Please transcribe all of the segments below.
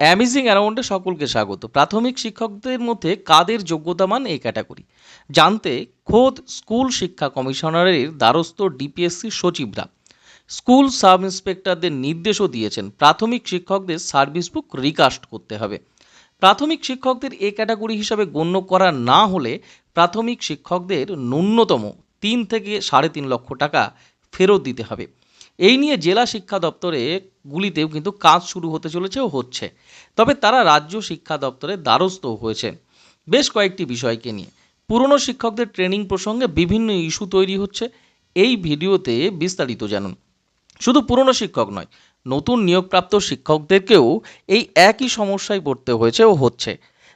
Amazing অ্যারাউন্ডে সকলকে স্বাগত। প্রাথমিক শিক্ষকদের মধ্যে কাদের যোগ্যতামান এই ক্যাটাগরি? জানতে খোদ স্কুল শিক্ষা কমিশনারের দ্বারস্থ ডিপিএসসি সচিবরা। স্কুল সাব ইন্সপেক্টরদের নির্দেশও দিয়েছেন, প্রাথমিক শিক্ষকদের সার্ভিস বুক রিকাস্ট করতে হবে। প্রাথমিক শিক্ষকদের এ ক্যাটাগরি হিসাবে গণ্য করা না হলে প্রাথমিক শিক্ষকদের ন্যূনতম তিন থেকে সাড়ে তিন লক্ষ টাকা ফেরত দিতে হবে। এই নিয়ে জেলা শিক্ষা দপ্তরে গুলিতেও কিন্তু কাজ শুরু হতে চলেছে ও হচ্ছে। তবে তারা রাজ্য শিক্ষা দপ্তরের দ্বারস্থ হয়েছে। বেশ কয়েকটি বিষয়কে নিয়ে। পুরনো শিক্ষকদের ট্রেনিং প্রসঙ্গে বিভিন্ন ইস্যু তৈরি হচ্ছে। এই ভিডিওতে বিস্তারিত জানুন। শুধু পুরনো শিক্ষক নয়, নতুন নিয়োগপ্রাপ্ত শিক্ষকদেরকেও এই একই সমস্যায় পড়তে হয়েছে ও হচ্ছে।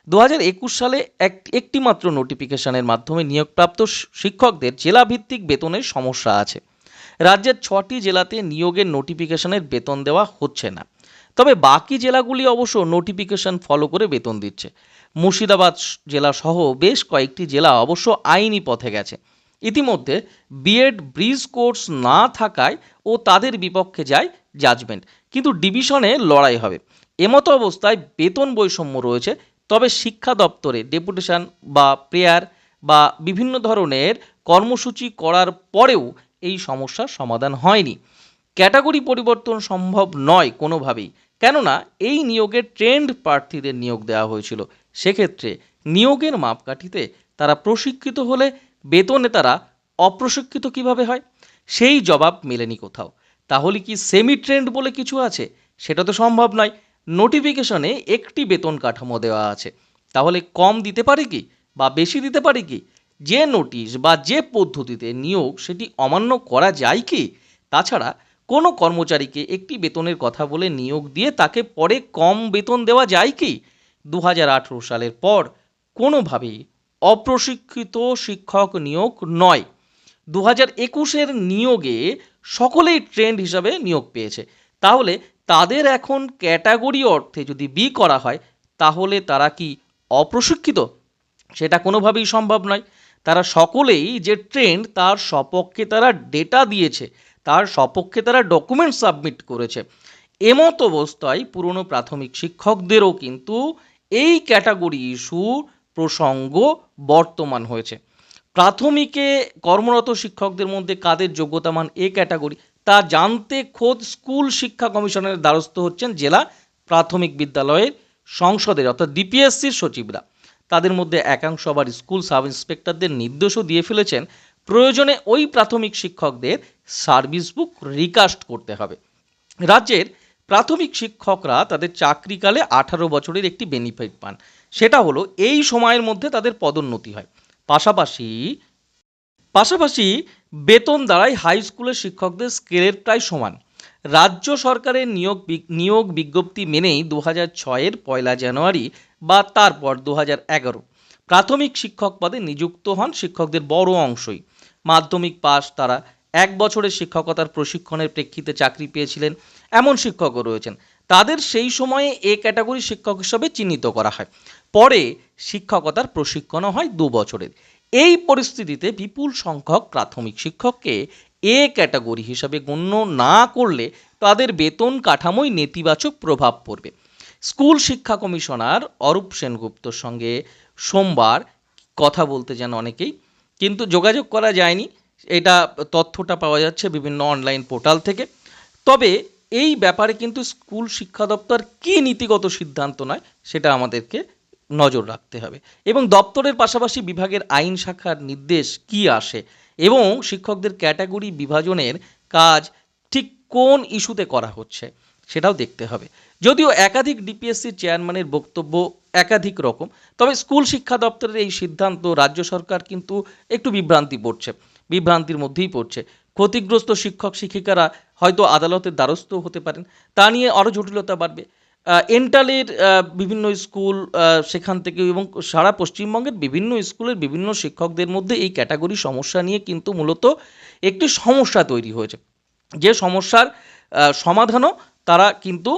দু হাজার একুশ সালে এক একটি মাত্র নোটিফিকেশনের মাধ্যমে নিয়োগপ্রাপ্ত শিক্ষকদের জেলাভিত্তিক বেতনের সমস্যা আছে। রাজ্যের ছটি জেলাতে নিয়োগের নোটিফিকেশনের বেতন দেওয়া হচ্ছে না। তবে বাকি জেলাগুলি অবশ্য নোটিফিকেশন ফলো করে বেতন দিচ্ছে। মুর্শিদাবাদ জেলা সহ বেশ কয়েকটি জেলা অবশ্য আইনি পথে গেছে। ইতিমধ্যে বিএড ব্রিজ কোর্স না থাকায় ও তাদের বিপক্ষে যায় জাজমেন্ট কিন্তু ডিভিশনে লড়াই হবে। এমতো অবস্থায় বেতন বৈষম্য রয়েছে। তবে শিক্ষা দপ্তরে ডেপুটেশন বা প্রেয়ার বা বিভিন্ন ধরনের কর্মসূচি করার পরেও এই সমস্যার সমাধান হয়নি। ক্যাটাগরি পরিবর্তন সম্ভব নয় কোনোভাবেই। কেননা এই নিয়োগের ট্রেন্ড প্রার্থীদের নিয়োগ দেওয়া হয়েছিল। সেক্ষেত্রে নিয়োগের মাপকাঠিতে তারা প্রশিক্ষিত হলে বেতনে তারা অপ্রশিক্ষিত কীভাবে হয়? সেই জবাব মেলেনি কোথাও। তাহলে কি সেমি ট্রেন্ড বলে কিছু আছে? সেটা তো সম্ভব নয়। নোটিফিকেশনে একটি বেতন কাঠামো দেওয়া আছে। তাহলে কম দিতে পারে কি? বা বেশি দিতে পারে কি? যে নোটিশ বা যে পদ্ধতিতে নিয়োগ সেটি অমান্য করা যায় কি? তাছাড়া কোনো কর্মচারীকে একটি বেতনের কথা বলে নিয়োগ দিয়ে তাকে পরে কম বেতন দেওয়া যায় কি? দু সালের পর কোনোভাবেই অপ্রশিক্ষিত শিক্ষক নিয়োগ নয়। দু হাজার একুশের নিয়োগে সকলেই ট্রেন্ড হিসাবে নিয়োগ পেয়েছে। তাহলে তাদের এখন ক্যাটাগরি অর্থে যদি বি করা হয়, তাহলে তারা কি অপ্রশিক্ষিত? সেটা কোনোভাবেই সম্ভব নয়। তারা সকলেই যে ট্রেন্ড তার সপক্ষে তারা ডেটা দিয়েছে, তার সপক্ষে তারা ডকুমেন্ট সাবমিট করেছে। এমত অবস্থায় পুরনো প্রাথমিক শিক্ষকদেরও কিন্তু এই ক্যাটাগরি ইস্যু প্রসঙ্গ বর্তমান হয়েছে। প্রাথমিকে কর্মরত শিক্ষকদের মধ্যে কাদের যোগ্যতামান এ ক্যাটাগরি তা জানতে খোদ স্কুল শিক্ষা কমিশনের দ্বারস্থ হচ্ছেন জেলা প্রাথমিক বিদ্যালয়ের সংসদের, অর্থাৎ ডিপিএসসির সচিবরা। তাদের মধ্যে একাংশ আবার স্কুল সাব ইন্সপেক্টরদের নির্দেশও দিয়ে ফেলেছেন, প্রয়োজনে ওই প্রাথমিক শিক্ষকদের সার্ভিস বুক রিকাস্ট করতে হবে। রাজ্যের প্রাথমিক শিক্ষকরা তাদের চাকরিকালে আঠারো বছরের একটি বেনিফিট পান। সেটা হলো এই সময়ের মধ্যে তাদের পদোন্নতি হয়। পাশাপাশি পাশাপাশি বেতন দ্বারাই হাই স্কুলের শিক্ষকদের স্কেলের প্রায় সমান। রাজ্য সরকারের নিয়োগ নিয়োগ বিজ্ঞপ্তি মেনেই দু হাজার ছয়ের পয়লা জানুয়ারি বা তারপর দু হাজার এগারো। প্রাথমিক শিক্ষক পদে নিযুক্ত হন শিক্ষকদের বড় অংশই। মাধ্যমিক পাশ তারা এক বছরের শিক্ষকতার প্রশিক্ষণের প্রেক্ষিতে চাকরি পেয়েছিলেন। এমন শিক্ষকও রয়েছেন। তাদের সেই সময়ে এ ক্যাটাগরি শিক্ষক হিসাবে চিহ্নিত করা হয়। পরে শিক্ষকতার প্রশিক্ষণও হয় দু বছরের। এই পরিস্থিতিতে বিপুল সংখ্যক প্রাথমিক শিক্ষককে এ ক্যাটাগরি হিসাবে গণ্য না করলে তাদের বেতন কাঠামোয় নেতিবাচক প্রভাব পড়বে। স্কুল শিক্ষা কমিশনার অরূপ সেনগুপ্তর সঙ্গে সোমবার কথা বলতে যান অনেকেই, কিন্তু যোগাযোগ করা যায়নি। এটা তথ্যটা পাওয়া যাচ্ছে বিভিন্ন অনলাইন পোর্টাল থেকে। তবে এই ব্যাপারে কিন্তু স্কুল শিক্ষা দপ্তর কী নীতিগত সিদ্ধান্ত নেয় সেটা আমাদেরকে নজর রাখতে হবে। এবং দপ্তরের পাশাপাশি বিভাগের আইন শাখার নির্দেশ কি আসে এবং শিক্ষকদের ক্যাটাগরি বিভাজনের কাজ ঠিক কোন ইস্যুতে করা হচ্ছে সেটাও দেখতে হবে। যদিও একাধিক ডিপিএসসি চেয়ারম্যানের বক্তব্য একাধিক রকম, তবে স্কুল শিক্ষা দপ্তরের এই সিদ্ধান্ত রাজ্য সরকার কিন্তু একটু বিভ্রান্তি পড়ছে। বিভ্রান্তির মধ্যেই পড়ছে। ক্ষতিগ্রস্ত শিক্ষক শিক্ষিকারা হয়তো আদালতের দ্বারস্থ হতে পারেন। তা নিয়ে আরও জটিলতা বাড়বে। এন্টালের বিভিন্ন স্কুল সেখান থেকে এবং সারা পশ্চিমবঙ্গের বিভিন্ন স্কুলের বিভিন্ন শিক্ষকদের মধ্যে এই ক্যাটাগরি সমস্যা নিয়ে কিন্তু মূলত একটি সমস্যা তৈরি হয়েছে। যে সমস্যার সমাধানও তারা কিন্তু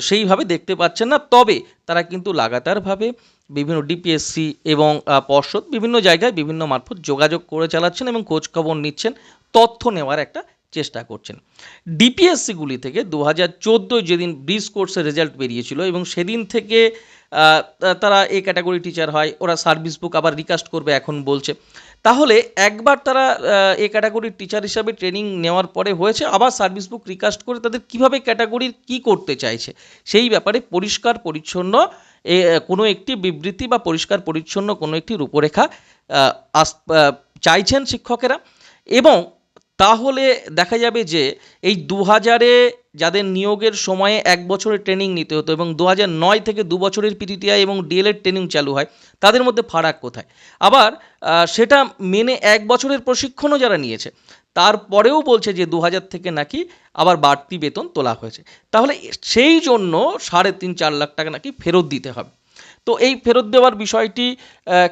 সেইভাবে দেখতে পাচ্ছেন না। তবে তারা কিন্তু লাগাতারভাবে বিভিন্ন ডিপিএসসি এবং পর্ষদ বিভিন্ন জায়গায় বিভিন্ন মারফত যোগাযোগ করে চালাচ্ছেন এবং খোঁজখবর নিচ্ছেন, তথ্য নেওয়ার একটা চেষ্টা করছেন। ডিপিএসসিগুলি থেকে দু হাজার চোদ্দোয় যেদিন ব্রিজ কোর্সের রেজাল্ট বেরিয়েছিল এবং সেদিন থেকে তারা এ ক্যাটাগরি টিচার হয়, ওরা সার্ভিস বুক আবার রিকাস্ট করবে এখন বলছে। তাহলে একবার তারা এ ক্যাটাগরির টিচার হিসাবে ট্রেনিং নেওয়ার পরে হয়েছে, আবার সার্ভিস বুক রিকাস্ট করে তাদের কীভাবে ক্যাটাগরির কি করতে চাইছে? সেই ব্যাপারে পরিষ্কার পরিচ্ছন্ন কোনো একটি বিবৃতি বা পরিষ্কার পরিচ্ছন্ন কোনো একটি রূপরেখা চাইছেন শিক্ষকেরা। এবং তাহলে দেখা যাবে যে এই দু হাজারে যাদের নিয়োগের সময়ে এক বছরের ট্রেনিং নিতে হতো এবং দু নয় থেকে দু বছরের পিটিটিআই এবং ডিএলএড ট্রেনিং চালু হয়, তাদের মধ্যে ফারাক কোথায়? আবার সেটা মেনে এক বছরের প্রশিক্ষণও যারা নিয়েছে, তারপরেও বলছে যে দু হাজার থেকে নাকি আবার বাড়তি বেতন তোলা হয়েছে। তাহলে সেই জন্য সাড়ে তিন চার লাখ টাকা নাকি ফেরত দিতে হবে। তো এই ফেরত দেওয়ার বিষয়টি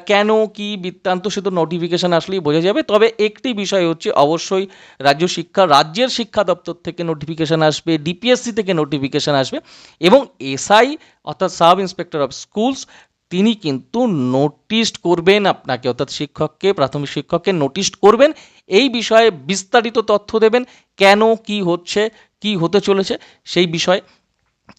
কেন, কি, বৃত্তান্ত সে তো নোটিফিকেশন আসলেই বোঝা যাবে। তবে একটি বিষয় হচ্ছে, অবশ্যই রাজ্য শিক্ষা, রাজ্যের শিক্ষা দপ্তর থেকে নোটিফিকেশন আসবে ডিপিএসসি থেকে নোটিফিকেশন আসবে এবং এসআই অর্থাৎ সাব ইন্সপেক্টর অফ স্কুলস তিনি কিন্তু নোটিশ করবেন আপনাকে, অর্থাৎ শিক্ষককে, প্রাথমিক শিক্ষককে নোটিশ করবেন। এই বিষয়ে বিস্তারিত তথ্য দেবেন, কেন, কি হচ্ছে, কি হতে চলেছে সেই বিষয়ে।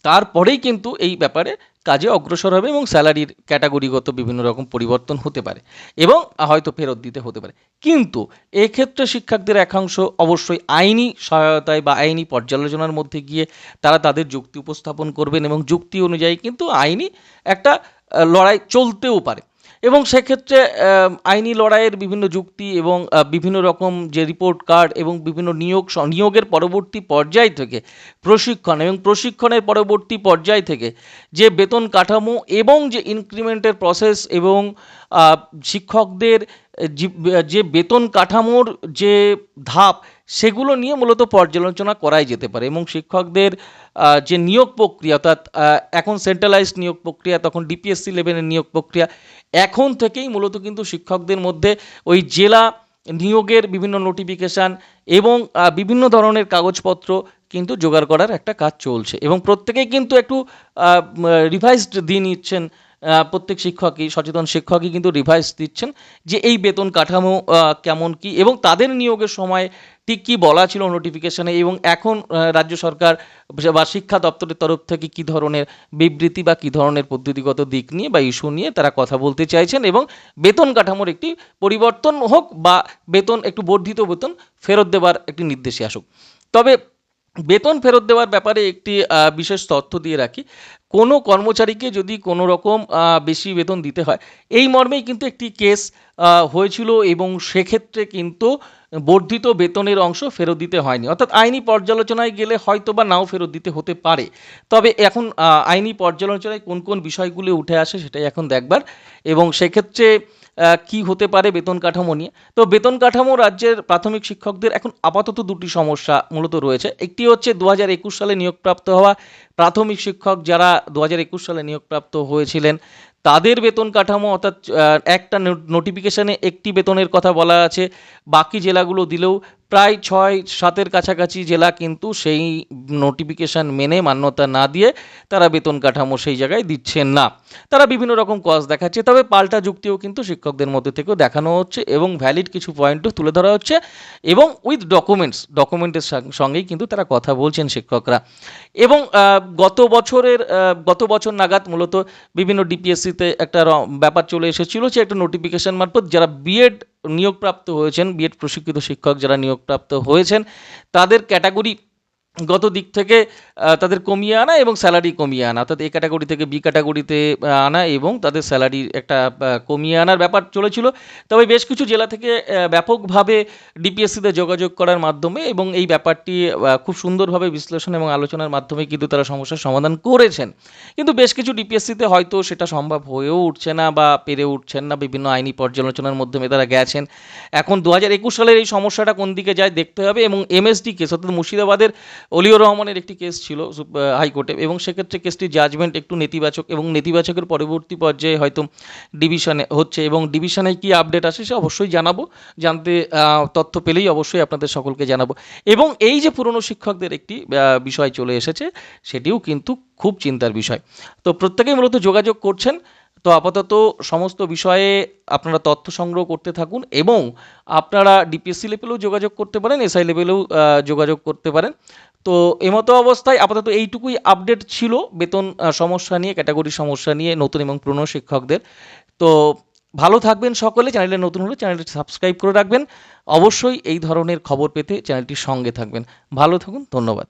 তারপরেই কিন্তু এই ব্যাপারে কাজে অগ্রসর হবে এবং স্যালারির ক্যাটাগরিগত বিভিন্ন রকম পরিবর্তন হতে পারে এবং হয়তো ফেরত দিতে হতে পারে। কিন্তু এক্ষেত্রে শিক্ষকদের একাংশ অবশ্যই আইনি সহায়তায় বা আইনি পর্যালোচনার মধ্যে গিয়ে তারা তাদের যুক্তি উপস্থাপন করবেন এবং যুক্তি অনুযায়ী কিন্তু আইনি একটা লড়াই চলতেও পারে। এবং সেক্ষেত্রে আইনি লড়াইয়ের বিভিন্ন যুক্তি এবং বিভিন্ন রকম যে রিপোর্ট কার্ড এবং বিভিন্ন নিয়োগ নিয়োগের পরবর্তী পর্যায় থেকে প্রশিক্ষণ এবং প্রশিক্ষণের পরবর্তী পর্যায় থেকে যে বেতন কাঠামো এবং যে ইনক্রিমেন্টের প্রসেস এবং শিক্ষকদের যে- বেতন কাঠামোর যে ধাপ সেগুলো নিয়ে মূলত পর্যালোচনা করাই যেতে পারে এবং শিক্ষকদের যে নিয়োগ প্রক্রিয়া অর্থাৎ এখন সেন্ট্রালাইজড নিয়োগ প্রক্রিয়া, তখন ডিপিএসসি লেভেলের নিয়োগ প্রক্রিয়া, এখন থেকেই মূলত কিন্তু শিক্ষকদের মধ্যে ওই জেলা নিয়োগের বিভিন্ন নোটিফিকেশান এবং বিভিন্ন ধরনের কাগজপত্র কিন্তু জোগাড় করার একটা কাজ চলছে এবং প্রত্যেকেই কিন্তু একটু রিভাইসড দিয়ে নিচ্ছেন প্রত্যেক শিক্ষকই, সচেতন শিক্ষকই কিন্তু রিভাইস দিচ্ছেন যে এই বেতন কাঠামো কেমন কি এবং তাদের নিয়োগের সময় ঠিক কী বলা ছিল নোটিফিকেশনে এবং এখন রাজ্য সরকার বা শিক্ষা দপ্তরের তরফ থেকে কী ধরনের বিবৃতি বা কী ধরনের পদ্ধতিগত দিক নিয়ে বা ইস্যু নিয়ে তারা কথা বলতে চাইছেন এবং বেতন কাঠামোর একটি পরিবর্তন হোক বা বেতন, একটু বর্ধিত বেতন ফেরত দেওয়ার একটি নির্দেশে আসুক। তবে বেতন ফেরত দেওয়ার ব্যাপারে একটি বিশেষ তথ্য দিয়ে রাখি। কোনো কর্মচারীকে যদি কোনো রকম বেশি বেতন দিতে হয়, এই মর্মেই কিন্তু একটি কেস হয়েছিল এবং সেক্ষেত্রে কিন্তু বর্ধিত বেতনের অংশ ফেরত দিতে হয়নি। অর্থাৎ আইনি পর্যালোচনায় গেলে হয়তো বা নাও ফেরত দিতে হতে পারে। তবে এখন আইনি পর্যালোচনায় কোন কোন বিষয়গুলি উঠে আসে সেটাই এখন দেখবার এবং সেক্ষেত্রে কি হতে পারে বেতন কাঠামো নিয়ে। তো বেতন কাঠামো রাজ্যের প্রাথমিক শিক্ষকদের এখন আপাতত দুটি সমস্যা মূলত রয়েছে। একটি হচ্ছে দু হাজার একুশ সালে নিয়োগপ্রাপ্ত হওয়া প্রাথমিক শিক্ষক যারা দু হাজার একুশ সালে নিয়োগপ্রাপ্ত হয়েছিলেন, তাদের বেতন কাঠামো অর্থাৎ একটা নোটিফিকেশানে একটি বেতনের কথা বলা আছে। বাকি জেলাগুলো দিলেও প্রায় ছয় সাতের কাছাকাছি জেলা কিন্তু সেই নোটিফিকেশন মেনে মান্যতা না দিয়ে তারা বেতন কাঠামো সেই জায়গায় দিচ্ছেন না। তারা বিভিন্ন রকম কজ দেখাচ্ছে, তবে পাল্টা যুক্তিও কিন্তু শিক্ষকদের মধ্যে থেকেও দেখানো হচ্ছে এবং ভ্যালিড কিছু পয়েন্টও তুলে ধরা হচ্ছে এবং উইথ ডকুমেন্টস ডকুমেন্টের সঙ্গেই কিন্তু তারা কথা বলছেন শিক্ষকরা। এবং গত বছরের গত বছর নাগাদ মূলত বিভিন্ন ডিপিএসসিতে একটা ব্যাপার চলে এসেছিল যে একটা নোটিফিকেশন মারফত যারা বিএড নিয়োগপ্রাপ্ত হয়েছেন বিএড প্রশিক্ষিত শিক্ষক যারা নিয়োগপ্রাপ্ত হয়েছেন তাদের ক্যাটাগরি গত দিক থেকে তাদের কমিয়ে আনা এবং স্যালারি কমিয়ে আনা। অর্থাৎ এ ক্যাটাগরি থেকে বি ক্যাটাগরিতে আনা এবং তাদের স্যালারি একটা কমিয়ে আনার ব্যাপার চলেছিল। তবে বেশ কিছু জেলা থেকে ব্যাপকভাবে ডিপিএসসিতে যোগাযোগ করার মাধ্যমে এবং এই ব্যাপারটি খুব সুন্দরভাবে বিশ্লেষণ এবং আলোচনার মাধ্যমে কিন্তু তারা সমস্যার সমাধান করেছেন। কিন্তু বেশ কিছু ডিপিএসসিতে হয়তো সেটা সম্ভব হয়েও উঠছে না বা পেরে উঠছেন না। বিভিন্ন আইনি পর্যালোচনার মাধ্যমে তারা গেছেন। এখন দু হাজার একুশ সালের এই সমস্যাটা কোন দিকে যায় দেখতে হবে এবং এমএসডি কেস অর্থাৎ মুর্শিদাবাদের অলিউর রহমানের একটি কেস ছিল হাইকোর্টে এবং সেক্ষেত্রে কেসটির জাজমেন্ট একটু নেতিবাচক এবং নেতিবাচকের পরবর্তী পর্যায়ে হয়তো ডিভিশনে হচ্ছে এবং ডিভিশনে কি আপডেট আসে সে অবশ্যই জানাব। জানতে তথ্য পেলেই অবশ্যই আপনাদের সকলকে জানাব। এবং এই যে পুরনো শিক্ষকদের একটি বিষয় চলে এসেছে সেটিও কিন্তু খুব চিন্তার বিষয়। তো প্রত্যেকেই মূলত যোগাযোগ করছেন। তো আপাতত সমস্ত বিষয়ে আপনারা তথ্য সংগ্রহ করতে থাকুন এবং আপনারা ডিপিএসসি লেভেলেও যোগাযোগ করতে পারেন এসআই লেভেলেও যোগাযোগ করতে পারেন। তো এমতো অবস্থায় আপাতত এইটুকুই আপডেট ছিল। বেতন সমস্যা নিয়ে ক্যাটাগরি সমস্যা নিয়ে, নতুন এবং পুরনো শিক্ষকদের। তো ভালো থাকবেন সকলে। চ্যানেলে নতুন হলে চ্যানেলটি সাবস্ক্রাইব করে রাখবেন। অবশ্যই এই ধরনের খবর পেতে চ্যানেলটির সঙ্গে থাকবেন। ভালো থাকুন, ধন্যবাদ।